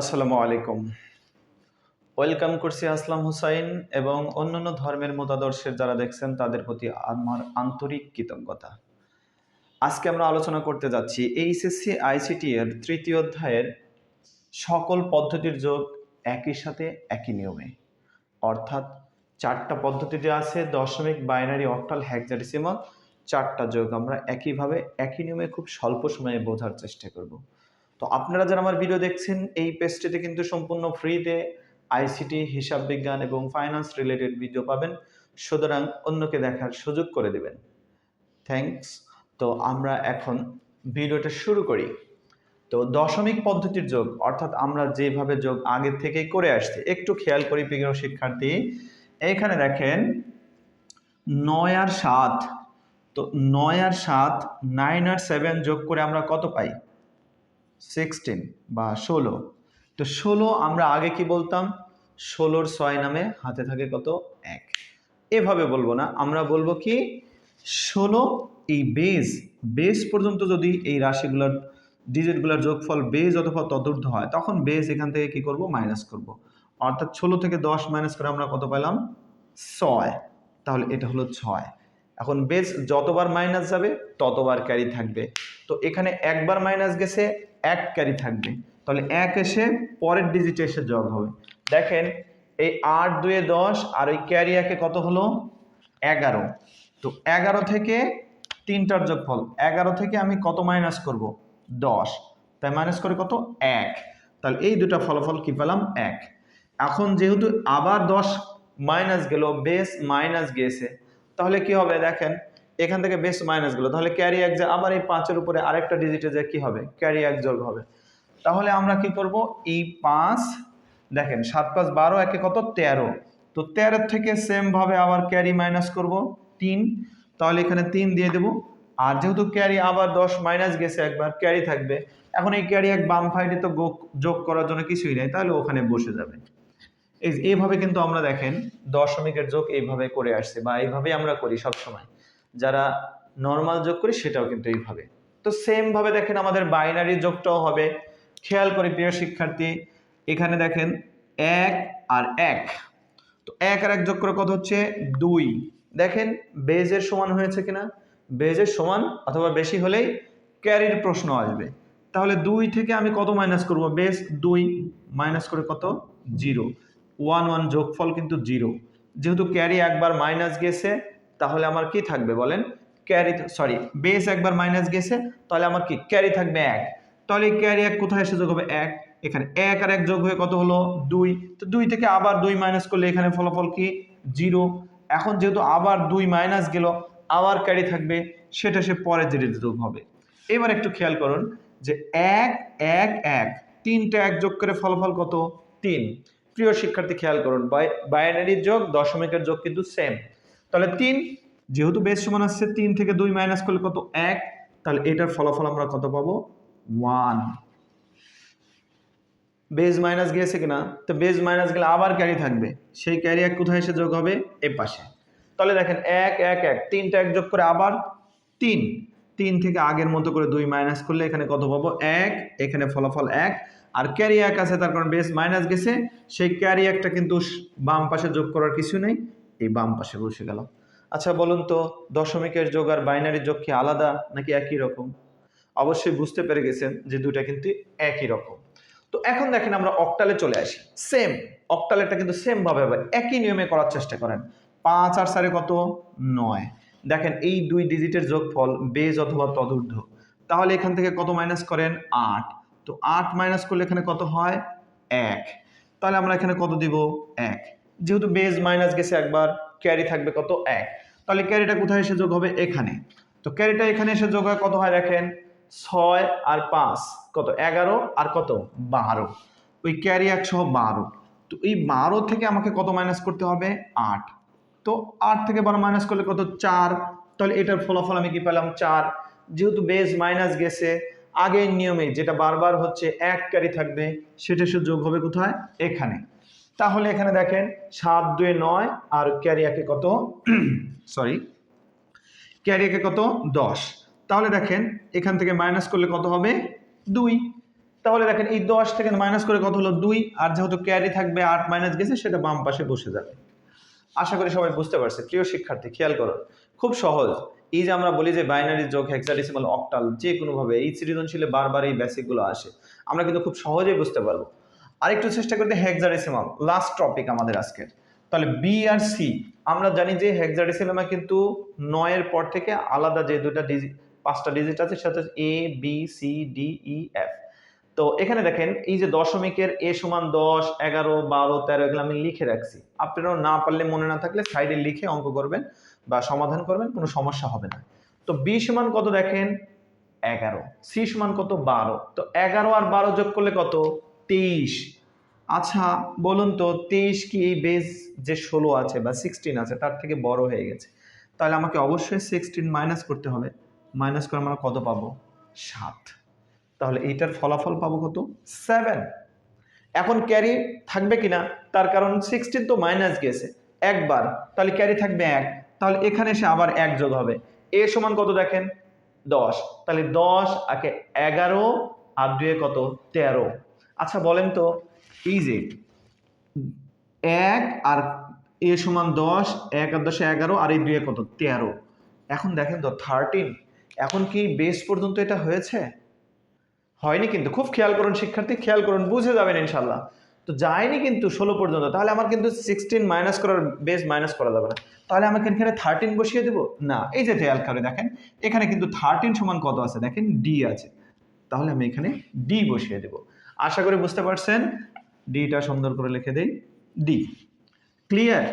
আসসালামু আলাইকুম। ওয়েলকাম করছি আসলাম হুসাইন এবং অন্যান্য ধর্মের মতাদর্শের যারা দেখছেন, তাদের প্রতি আমার আন্তরিক কৃতজ্ঞতা। আজকে আমরা আলোচনা করতে যাচ্ছি এইচএসসি, আইসিটি এর তৃতীয় অধ্যায়ের সকল পদ্ধতির যোগ একই সাথে একই নিয়মে। অর্থাৎ চারটা পদ্ধতিতে আছে, দশমিক, বাইনারি, অক্টাল হ্যাক্সাডেসিমাল চারটা যোগ আমরা একইভাবে একই নিয়মে খুব স্বল্প সময়ে বোঝার চেষ্টা করব। তো আপনারা যারা আমার ভিডিও দেখছেন, এই পেজটিতে কিন্তু সম্পূর্ণ ফ্রিতে আইসিটি হিসাব বিজ্ঞান এবং ফাইন্যান্স রিলেটেড ভিডিও পাবেন। সুতরাং অন্যকে দেখার সুযোগ করে দেবেন। থ্যাঙ্কস তো আমরা এখন ভিডিওটা শুরু করি। তো দশমিক পদ্ধতির যোগ, অর্থাৎ আমরা যেভাবে যোগ আগে থেকেই করে আসছি, একটু খেয়াল করি প্রিয় শিক্ষার্থী। এইখানে দেখেন, নয় আর সাত, তো নয় আর সাত নাইন আর সেভেন যোগ করে আমরা কত পাই? সিক্সটিন বা ষোলো। তো ষোলো আমরা আগে কি বলতাম? ষোলোর ছয় নামে হাতে থাকে কত? এক। এভাবে বলব না। আমরা বলব কি? ষোলো এই বেজ বেজ পর্যন্ত যদি এই রাশিগুলোর ডিজিটগুলোর যোগফল বেজ অথবা তদূর্ধ্ব হয়, তখন বেজ এখান থেকে কি করব? মাইনাস করব। অর্থাৎ ষোলো থেকে দশ মাইনাস করে আমরা কত পেলাম? ছয়। তাহলে এটা হলো ছয়। এখন বেস যতবার মাইনাস যাবে, ততবার ক্যারি থাকবে। তো এখানে একবার মাইনাস গেছে, এক ক্যারি থাকবে। তাহলে এক এসে পরের ডিজিটে এসে যোগ হবে। দেখেন, এই আট দুয়ে দশ আর ওই ক্যারি একে কত হলো? এগারো। তো এগারো থেকে তিনটার যোগফল, এগারো থেকে আমি কত মাইনাস করব? দশ। তাই মাইনাস করে কত? এক। তাহলে এই দুটো ফলাফল কি পেলাম? এক। এখন যেহেতু আবার দশ মাইনাস গেল বেস মাইনাস গিয়েছে, তাহলে কি হবে? দেখেন এখান থেকে বেস মাইনাস গেল। তাহলে ক্যারি এক যে আবার এই পাঁচের উপরে আরেকটা ডিজিটে যে কি হবে? ক্যারি এক যোগ হবে। তাহলে আমরা কি করব? এই পাঁচ, দেখেন, সাত পাঁচ বারো, একে কত? তেরো। তো তেরো থেকে সেম ভাবে আবার ক্যারি মাইনাস করব, তিন। তাহলে এখানে তিন দিয়ে দেব। আর যেহেতু ক্যারি আবার দশ মাইনাস গেছে একবার ক্যারি থাকবে। এখন এই ক্যারি এক বাম সাইডে তো যোগ করার জন্য কিছুই নেই, তাহলে ওখানে বসে যাবে। এই এইভাবে কিন্তু আমরা দেখেন, দশমিকের যোগ এইভাবে করে আসছে, বা এইভাবে আমরা করি সব সময় যারা নর্মাল যোগ করি সেটাও কিন্তু এইভাবে। তো সেম ভাবে দেখেন আমাদের বাইনারি যোগটাও হবে। খেয়াল করি, প্রিয় শিক্ষার্থী, এখানে দেখেন এক আর এক। তো এক আর এক যোগ করে কত হচ্ছে? দুই। দেখেন বেজের সমান হয়েছে কিনা? বেজের সমান অথবা বেশি হলেই ক্যারির প্রশ্ন আসবে। তাহলে দুই থেকে আমি কত মাইনাস করব? বেস দুই মাইনাস করে কত? জিরো ওয়ান ওয়ান যোগফল কিন্তু জিরো যেহেতু ক্যারি একবার মাইনাস গেছে তাহলে আমার কি থাকবে বলেন? ক্যারি সরি বেস একবার মাইনাস গেছে, তাহলে আমার কি? ক্যারি থাকবে এক। তাহলে ক্যারি এক কোথায় এসে যোগ হবে? এক। এখানে এক আর এক যোগ হয়ে কত হলো? দুই। তো দুই থেকে আবার দুই মাইনাস করলে এখানে ফলাফল কি? জিরো এখন যেহেতু আবার দুই মাইনাস গেল, আবার ক্যারি থাকবে, সেটা সে পরে যেটা যোগ হবে। এবার একটু খেয়াল করুন যে এক এক এক। তিনটা এক যোগ করে ফলাফল কত? তিন। প্রিয় শিক্ষার্থী, খেয়াল করুন বাইনারির যোগ দশমিকের যোগ কিন্তু সেম তাহলে তিন, যেহেতু বেস সমান আসছে তিন থেকে দুই মাইনাস করলে কত? এক। তাহলে এটার ফলাফল আমরা কত পাবো? ওয়ান বেজ মাইনাস গিয়েছে কিনা? তো বেজ মাইনাস গেলে আবার ক্যারি থাকবে। সেই ক্যারি এক কোথায় এসে যোগ হবে? এ পাশে। তাহলে দেখেন এক এক এক। তিনটা এক যোগ করে আবার তিন। তিন থেকে আগের মতো করে দুই মাইনাস করলে এখানে কত পাবো? এক। এখানে ফলাফল এক। আর ক্যারি এক আছে, তার কারণ বেস মাইনাস গেছে। সেই ক্যারি একটা কিন্তু বাম পাশে যোগ করার কিছু নেই। এই বাম পাশে বসে গেল আচ্ছা বলুন তো, দশমিকের যোগ আর বাইনারি যোগ কি আলাদা নাকি একই রকম? অবশ্যই বুঝতে পেরে গেছেন যে দুটা কিন্তু একই রকম। তো এখন দেখেন আমরা অক্টালে চলে আসি। সেম অক্টালেটা কিন্তু সেম ভাবে হবে। একই নিয়মে করার চেষ্টা করেন। পাঁচ আর সাড়ে কত? নয়। দেখেন এই দুই ডিজিটের যোগফল বেজ অথবা তদূর্ধ্ব। তাহলে এখান থেকে কত মাইনাস করেন? আট। তো আট মাইনাস করলে এখানে কত হয়? এক। তাহলে আমরা এখানে কত দিব? এক। যেহেতু বেজ মাইনাস গেছে একবার ক্যারি থাকবে কত এক। তাহলে ক্যারিটা কোথায় এসে যোগ হবে? এখানে। তো ক্যারিটা এখানে এসে যোগ হয় কত হয় দেখেন? ছয় আর পাঁচ, কত? এগারো আর কত? বারো। ওই ক্যারি একশো বারো। তো এই বারো থেকে আমাকে কত মাইনাস করতে হবে? আট। তো আট থেকে বারো মাইনাস করলে কত? চার। তাহলে এটার ফলাফল আমি কি পেলাম? চার। যেহেতু বেস মাইনাস গেছে, আগের নিয়মে যেটা বারবার হচ্ছে, এক ক্যারি থাকবে, সেটা সে যোগ হবে কোথায়? এখানে। তাহলে এখানে দেখেন সাত দুয়ে নয় আর ক্যারিয়াকে কত? সরি ক্যারিয়াকে কত? দশ। তাহলে দেখেন এখান থেকে মাইনাস করলে কত হবে? দুই। তাহলে দেখেন এই দশ থেকে মাইনাস করে কত হলো? দুই। আর যেহেতু ক্যারি থাকবে আট মাইনাস গেছে, সেটা বাম পাশে বসে যাবে। আশা করি সবাই বুঝতে পারছে। প্রিয় শিক্ষার্থী, খেয়াল করো, খুব সহজ। এই যে আমরা বলি যে বাইনারি যোগ হেক্সাডেসিমাল অক্টাল যে কোনোভাবে এই সৃজনশীলে বারবার এই বেসিকগুলো আসে, আমরা কিন্তু খুব সহজেই বুঝতে পারব। আরেকটু চেষ্টা করতে হেক্সাডেসিমাল লাস্ট টপিক আমাদের আজকের। তাহলে বি আর সি আমরা জানি যে হেক্সাডেসিমাল কিন্তু নয়ের পর থেকে আলাদা যে দুটা ডিজিট পাঁচটা ডিজিট আছে, সেটা হচ্ছে A B C D E F তো এখানে দেখেন, এই যে দশমিকের এ সমান দশ, এগারো, বারো, তেরো, এগুলো আমি লিখে রাখছি। আপনারাও না পারলে মনে না থাকলে সাইডে লিখে অঙ্ক করবেন বা সমাধান করবেন, কোনো সমস্যা হবে না। তো বি সমান কত দেখেন? এগারো। সি সমান কত? বারো। তো এগারো আর বারো যোগ করলে কত? তেইশ। আচ্ছা বলুন তো, তেইশ কি এই বেস যে ষোলো আছে বা সিক্সটিন আছে, তার থেকে বড় হয়ে গেছে? তাহলে আমাকে অবশ্যই সিক্সটিন মাইনাস করতে হবে। মাইনাস করে আমরা কত পাবো? সাত। তাহলে এইটার ফলাফল পাবো কত? সেভেন এখন ক্যারি থাকবে কিনা? তার কারণ সিক্সটিন তো মাইনাস গেছে। একবার। তাহলে ক্যারি থাকবে এক। তাহলে এখানে এসে আবার এক যোগ হবে। এ সমান কত দেখেন? দশ। তাহলে দশ আকে এগারো, আর দুয়ে কত? তেরো। আচ্ছা বলেন তো, এই যে এক আর এ সমান দশ, এক আর দশে এগারো, আর এই দুয়ে কত? তেরো। এখন দেখেন তো থার্টিন এখন কি বেস পর্যন্ত এটা হয়েছে? হয়নি কিন্তু, খুব খেয়াল করুন শিক্ষার্থী, খেয়াল করুন, বুঝে যাবেন ইনশাল্লাহ। তো যায়নি কিন্তু ষোলো পর্যন্ত, তাহলে আমার কিন্তু সিক্সটিন মাইনাস করার বেস মাইনাস করা যাবে না। তাহলে আমাকে এখানে থার্টিন বসিয়ে দেবো? না, এই যে খেয়াল করে দেখেন, এখানে কিন্তু থার্টিন সমান কত আছে? দেখেন ডি আছে। তাহলে আমি এখানে ডি বসিয়ে দেব। আশা করি বুঝতে পারছেন। ডিটা সুন্দর করে লিখে দেই। ডি ক্লিয়ার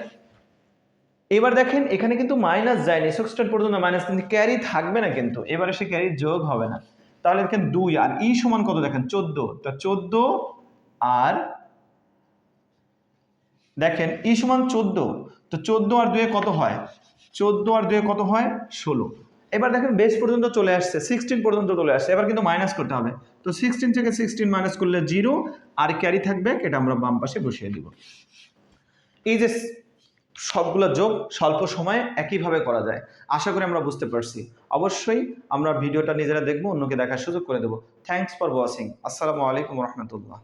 এবার দেখেন, এখানে কিন্তু মাইনাস যায়নি। সিক্সটিন পর্যন্ত মাইনাস কিন্তু ক্যারি থাকবে না কিন্তু। এবারে সে ক্যারি যোগ হবে না। তাহলে দেখেন দুই আর ই সমান কত দেখেন? চোদ্দ। তা চোদ্দ আর দেখেন ই সমান চোদ্দ। তো চোদ্দ আর দুয়ে কত হয়? চোদ্দ আর দুয়ে কত হয়? ষোলো। এবার দেখেন বেস পর্যন্ত চলে আসছে সিক্সটিন পর্যন্ত চলে আসছে, এবার কিন্তু মাইনাস করতে হবে। তো সিক্সটিন থেকে সিক্সটিন মাইনাস করলে জিরো আর ক্যারি থাকবে, এটা আমরা বাম পাশে বসিয়ে দিব। এই যে সবগুলো যোগ, স্বল্প সময়ে একইভাবে করা যায়। আশা করি আমরা বুঝতে পারছি। অবশ্যই আমরা ভিডিওটা নিজেরা দেখব, অন্যকে দেখার সুযোগ করে দেবো। থ্যাংকস ফর ওয়াচিং আসসালামু আলাইকুম রহমতুল্লাহ।